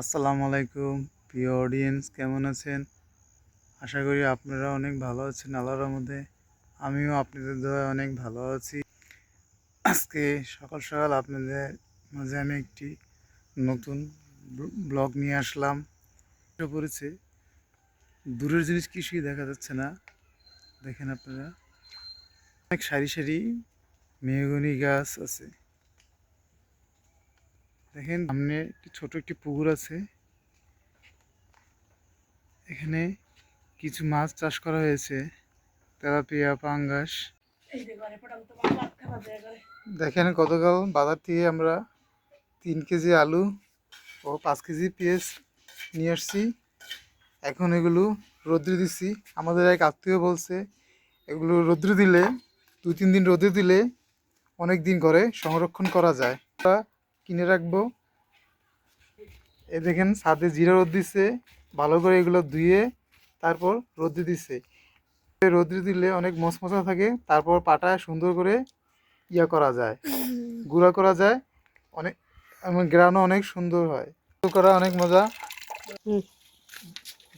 আসসালামু আলাইকুম। প্রিয় অডিয়েন্স কেমন আছেন? আশা করি আপনারা অনেক ভালো আছেন আল্লাহর মধ্যে আমিও আপনাদের দোয়া অনেক ভালো আছি। আজকে সকাল সকাল আপনাদের মাঝে আমি একটি নতুন ব্লগ নিয়ে আসলাম। পড়েছে, দূরের জিনিস কিছুই দেখা যাচ্ছে না। দেখেন আপনারা, অনেক সারি সারি মেহগনি গাছ আছে। দেখেন, সামনে একটি ছোট একটি পুকুর আছে। এখানে কিছু মাছ চাষ করা হয়েছে। তেলাপিয়া, পাঙ্গাস। দেখেন, গতকাল বাজার থেকে আমরা তিন কেজি আলু ও পাঁচ কেজি পেঁয়াজ নিয়ে আসছি। এখন এগুলো রোদ্রে দিচ্ছি। আমাদের এক আত্মীয় বলছে, এগুলো রোদ্রে দিলে দু তিন দিন রোদে দিলে অনেক দিন করে সংরক্ষণ করা যায়। কিনে রাখব। এ দেখেন, ছাদে জিরা রোদ দিচ্ছে ভালো করে এগুলো ধুয়ে তারপর রোদ্রে দিচ্ছে রোদ্রে দিলে অনেক মশমশা থাকে, তারপর পাটা সুন্দর করে ইয়া করা যায়, গুঁড়া করা যায়, অনেক গ্রানও অনেক সুন্দর হয়। করা অনেক মজা।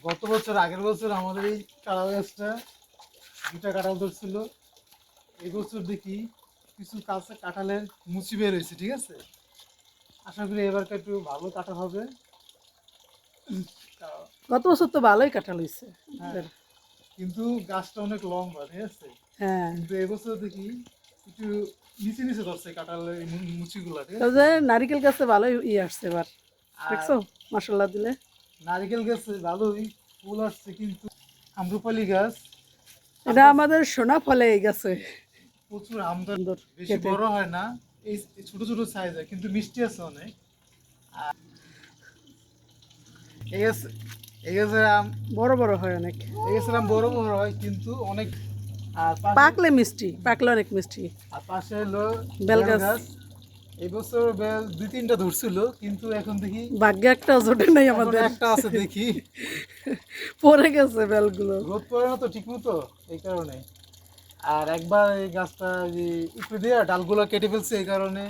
গত বছর, আগের বছর আমাদের এই কাঁড়াল গাছটা দুটা কাঁঠাল ধরছিল। এই বছর দেখি কিছু কাছে কাঁঠালের মুচি বের হয়েছে, ঠিক আছে? আশা করি এবারটা একটু ভালো কাঁঠাল হবে। গত বছর তো ভালোই কাঁঠাল হয়েছে হ্যাঁ, কিন্তু গাছটা অনেক লম্বা ঠিক আছে? হ্যাঁ। কিন্তু এবছর দেখি একটু নিচে নিচে ধরছে কাঁঠালের এই মুচিগুলা ঠিক আছে? নারিকেল গাছে ভালোই ইয়ে আসছে এবার। দেখছ? মশলা দিলে। নারিকেল গাছে ভালোই ফুল আসছে কিন্তু আম্রপালি গাছ। এটা আমাদের সোনা ফলে এই গাছে। প্রচুর আমদানি বেশি বড় হয় না। এই ছোট ছোট সাইজ হয় কিন্তু মিষ্টি আছে অনেক। এই গাছ এই গাছের আম বড় বড় হয় অনেক। এই গাছের আম বড় বড় হয় কিন্তু অনেক আর পাকলে মিষ্টি পাকলে অনেক মিষ্টি। আর পাশে হলো বেল বেল গাছ। গাছ। এই বছর বেল দুই তিনটা ধরছিল কিন্তু এখন দেখি ভাগ্যে একটা জোটে নেই আমাদের। একটা আছে দেখি। পড়ে গেছে বেলগুলো। রোদ পড়ে না তো ঠিক মতো এই কারণে। আর একবার এই গাছটা যে উপরে দিয়ে ডালগুলো কেটে ফেলছে এই কারণে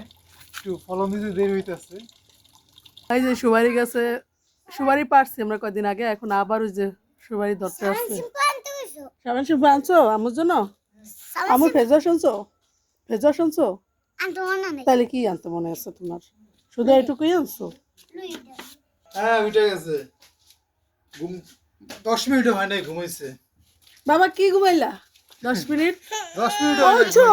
একটু ফলন দিতে দেরি হইতেছে। এই যে সুপারি গাছে সুবারি পারছি আমরা কয়দিন আগে এখন আবার ওই যে সুপারি ধরতে আসছে। সাবান শিল্প আনছো আমার জন্য? আমার ফেজর শুনছো? ফেজর শুনছো? তাহলে কি আনতে মনে আছে তোমার? শুধু এইটুকুই আনছো? হ্যাঁ উঠে গেছে। ঘুম দশ মিনিটও হয় নাই ঘুমাইছে। বাবা কি ঘুমাইলা? দশ মিনিট? দশ আচ্ছা